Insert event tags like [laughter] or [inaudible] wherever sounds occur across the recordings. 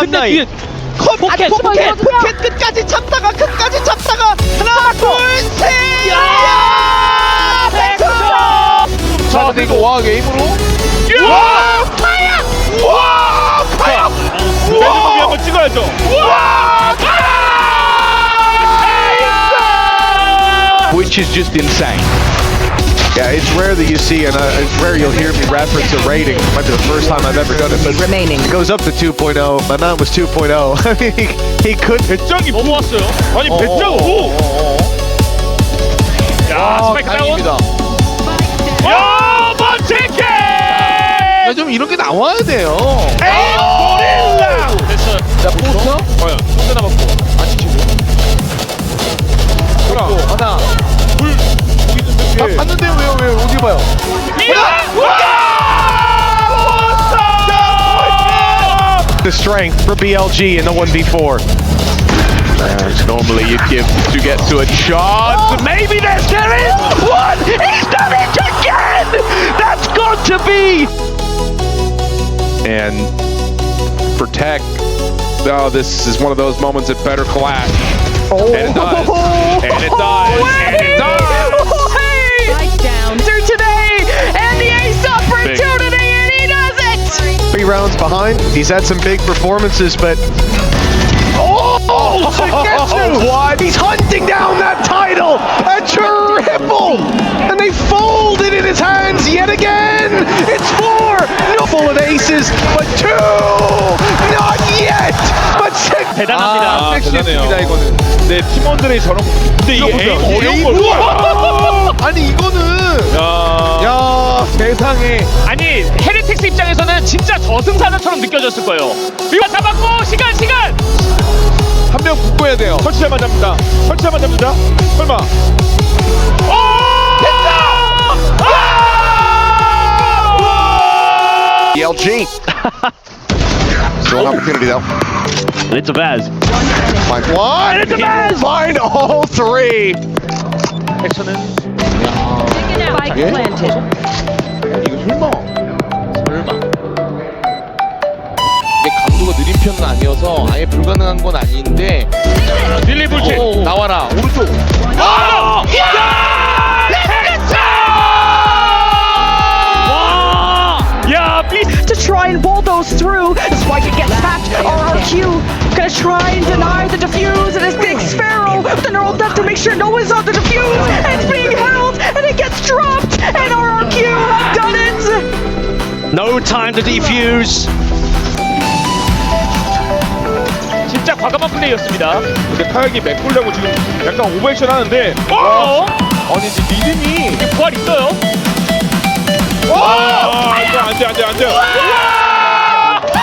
근데. 뒤에 컷! 포켓, 포켓 포켓 끝까지 참다가 끝까지 참다가! 하나 둘셋! 야! 백점! 자 근데 이거 와 게임으로. 와! 파야 와! 파야 매듭이 한번 찍어야죠. 와! which is just insane. Yeah, it's rare that you see, and uh, it's rare you'll hear me reference a rating. Might be the first time I've ever done it, but remaining. it goes up to 2.0. My man was 2.0. I [laughs] mean, he, he could. 배짱이 넘어왔어요. 아니 배짱 오. 야 스파이크 다운. 다행입니다. 야 먼체케. 야, 좀 이런 게 나와야 돼요. 에이 고릴라. 됐어요. 자, 포스터? 어요. 손대 남았고. 안 지키고. 그럼 하나. 불. 거기 있는데 아, 뒤에. 봤는데요, 왜 요, 왜요? 어디 봐요? The strength for BLG in the 1v4. And normally you'd give to get to a shot. Maybe there's there is one. He's done it again. That's got to be. and protect. Oh, this is one of those moments that better clash. And it does. And it does. And it does. rounds behind. He's had some big performances, but. Oh, Shigetsu! what? He's hunting down that title! A triple! And they fold it in his hands yet again! It's four! No full of aces, but two! Not yet! But six! 대단합니다. 아, 섹시했습니다, 이거는. 네 팀원들의 저런. 근데 이게 에임 어려운 걸. 우와! 아니, 이거는. 야. 야, 세상에. 아니 헤리틱스 입장에서는 진짜 저승사자처럼 느껴졌을 거예요. 이거 잡았고 시간 시간. 한명 붙고야 돼요. 설치자만 잡는다. 설치자만 잡는다. 설마. 오! 됐다! ELG. Still an opportunity though. It's a Vaz. Find one. it's a mess! Find all three. Spike planted. 이거 설마. 설마. 이게 감도가 느린 편은 아니어서 아예 불가능한 건 아닌데. 딜리 불치. 오, 나와라. 오른쪽. 아! 야 삐. To try and pull those through, despite it gets tapped, RRQ gonna try and deny the No time to defuse. 진짜 과감한 플레이였습니다. 근데 카약이 메꾸려고 지금 약간 오버액션 하는데. 어? 아니 이제 리듬이. 이게 부활 있어요? 아, 안돼 안돼 안돼 안돼.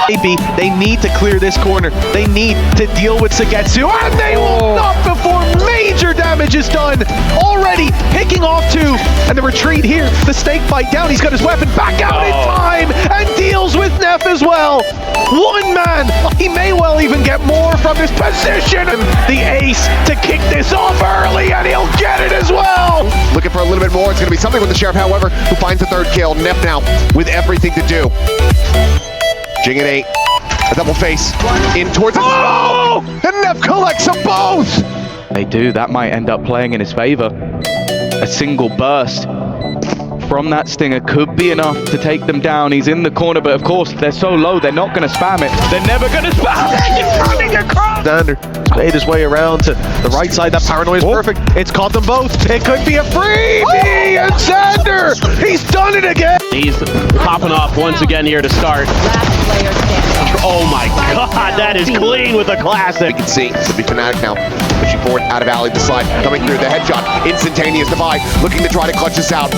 Maybe they need to clear this corner. They need to deal with Sagetsu, and they will not major damage is done. Already picking off two, and the retreat here. The snake bite down. He's got his weapon back out in oh. time, and deals with Neff as well. One man. He may well even get more from his position. And the ace to kick this off early, and he'll get it as well. Looking for a little bit more. It's going to be something with the sheriff, however, who finds the third kill. Nep now with everything to do. Jing at eight. A double face in towards. Oh! Do. That might end up playing in his favor. A single burst from that stinger could be enough to take them down. He's in the corner, but of course, they're so low, they're not going to spam it. They're never going to spam it. He's running across. Sander has made his way around to the right side. That paranoia is oh. perfect. It's caught them both. It could be a freebie, and Sander, he's done it again. He's popping off once again here to start. Last player standing. Oh my god, that is clean with a classic. You can see to be fanatic now. Pushing forward out of alley, the slide coming through the headshot. Instantaneous divide, looking to try to clutch this out.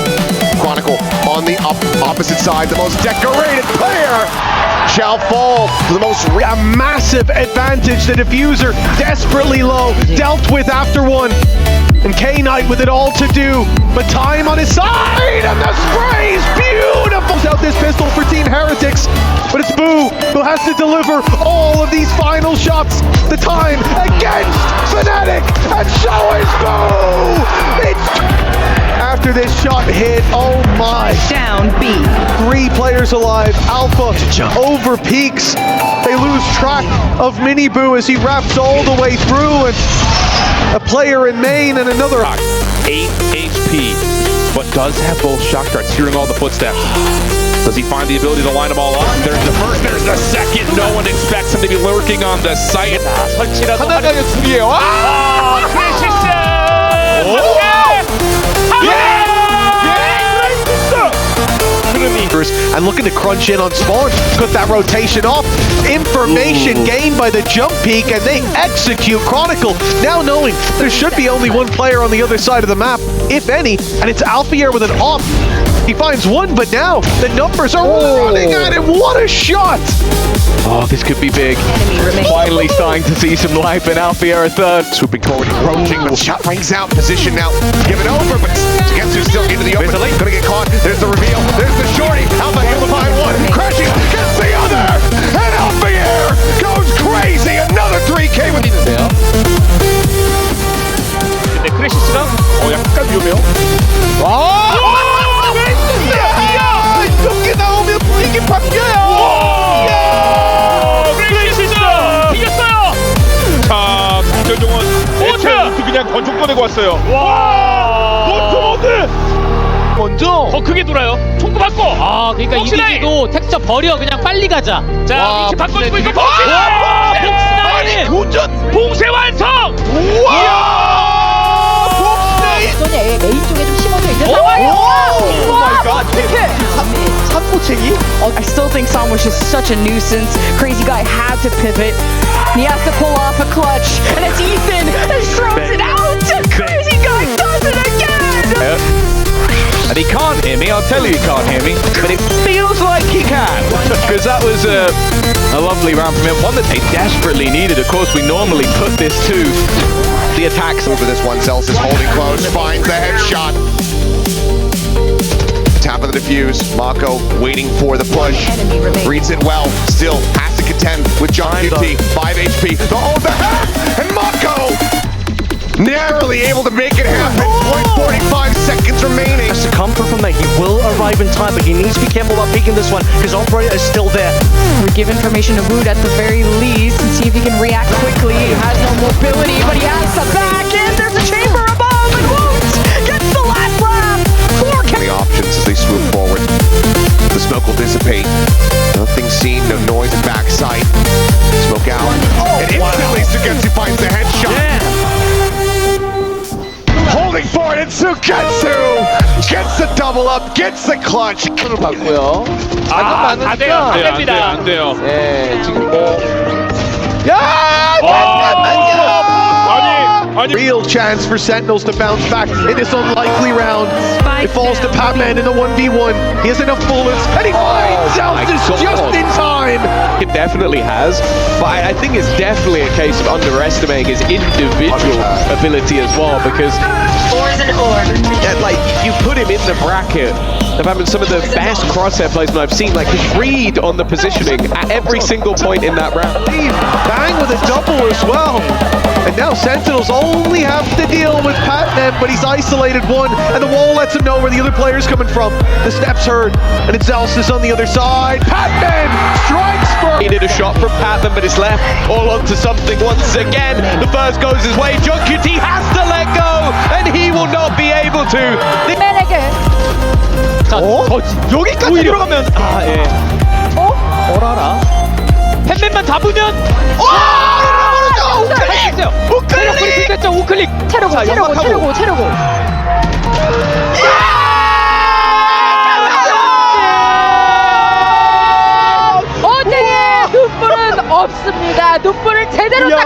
Chronicle on the up opposite side, the most decorated player shall fall to the most. Re- A massive advantage. The diffuser desperately low, dealt with after one. And K Knight with it all to do, but time on his side, has to deliver all of these final shots. The time against Fnatic, and so is Boo. It's after this shot hit. Oh my. Down B. Three players alive. Alpha over peaks. They lose track of Mini Boo as he wraps all the way through and a player in main and another 8 HP, but does have both shock darts, hearing all the footsteps. Does he find the ability to line them all up? There's the first, there's be lurking on the site. 설치라도 하나가의 둘이에요. 아! 아, 크리시스! and looking to crunch in on Spawn. Cut that rotation off. Information gained by the jump peak, and they execute Chronicle. Now knowing there should be only one player on the other side of the map, if any, and it's Alfier with an op. He finds one, but now the numbers are running at him. What a shot! Oh, this could be big. Enemy remaining. Finally starting to see some life in Alfier a third. Swooping forward, approaching, but shot rings out. Position now, give it over, but Getsu still into the open. Gonna get caught. There's the reveal. There's the shorty. Alpha able to find one. Crashing, gets the other. And Alpha Air goes crazy. Another 3K with 근데 크리시스가 어, 약간 위험해요. 이 권총 꺼내고 왔어요. 와! 포트모드! 먼저 더 크게 돌아요. 총구 받고. 아 그러니까 폭스나인! 이기도 텍스처 버려 그냥 빨리 가자 자, 와, 위치 바꿔주고 있고 폭스나인! 와, 폭스나인! 폭스나인! 봉쇄 완성! 전에 A 쪽에 좀 심어져 있는 오! 상황. Wow, I still think Sam was just such a nuisance. Crazy guy had to pivot. And he has to pull off a clutch. And it's Ethan that throws it out. Again. And he can't hear me, I'll tell you he can't hear me, but it feels like he can. [laughs] Because that was a, a lovely round from him, one that they desperately needed. Of course, we normally put this to the attacks. Over this one, Zels is holding close, finds the headshot. Tap of the defuse. Mako waiting for the push. Reads it well. Still has to contend with John QT. 5 HP. Oh, the hold the hack! And Mako narrowly able to make it happen. 0.45 seconds remaining. to comfort from that. He will arrive in time, but he needs to be careful about picking this one because Operator is still there. We give information to Wood at the very least and see if he can react quickly. He has no and Sugetsu gets the double up, gets the clutch. 맞고요. 아, 안 돼요. 안 네, 안 돼요, 됩니다. 안 돼요. 네, 지금 뭐 야! 아니. Real chance for Sentinels to bounce back in this unlikely round. It falls to Patman in the 1v1. He has enough bullets, and he oh, finds my Zelsis God. just in time. It definitely has, but I I think it's definitely a case of underestimating his individual ability as well because yeah, like you put him in the bracket of having some of the best crosshair placement I've seen. Like his read on the positioning at every single point in that round. Bang with a double as well. And now Sentinels only have to deal with Patman, but he's isolated one, and the wall lets him know where the other player's coming from. The steps heard, and it's Zelsis on the other side. Patman strikes for He did a shot from Patman, but it's left all onto something once again. The first goes his way. John QT has to let go, and he will not be able to. 자, 어? 저, 여기까지 오히려. 들어가면 아, 예. 어? 어라라. 팬맨만 잡으면 와! 오른쪽 오클릭! 오클릭! 오클릭 됐죠. 오클릭. 체력고 체력고 체력고 체력고. 어떻게 없습니다. 눈물을 제대로 딱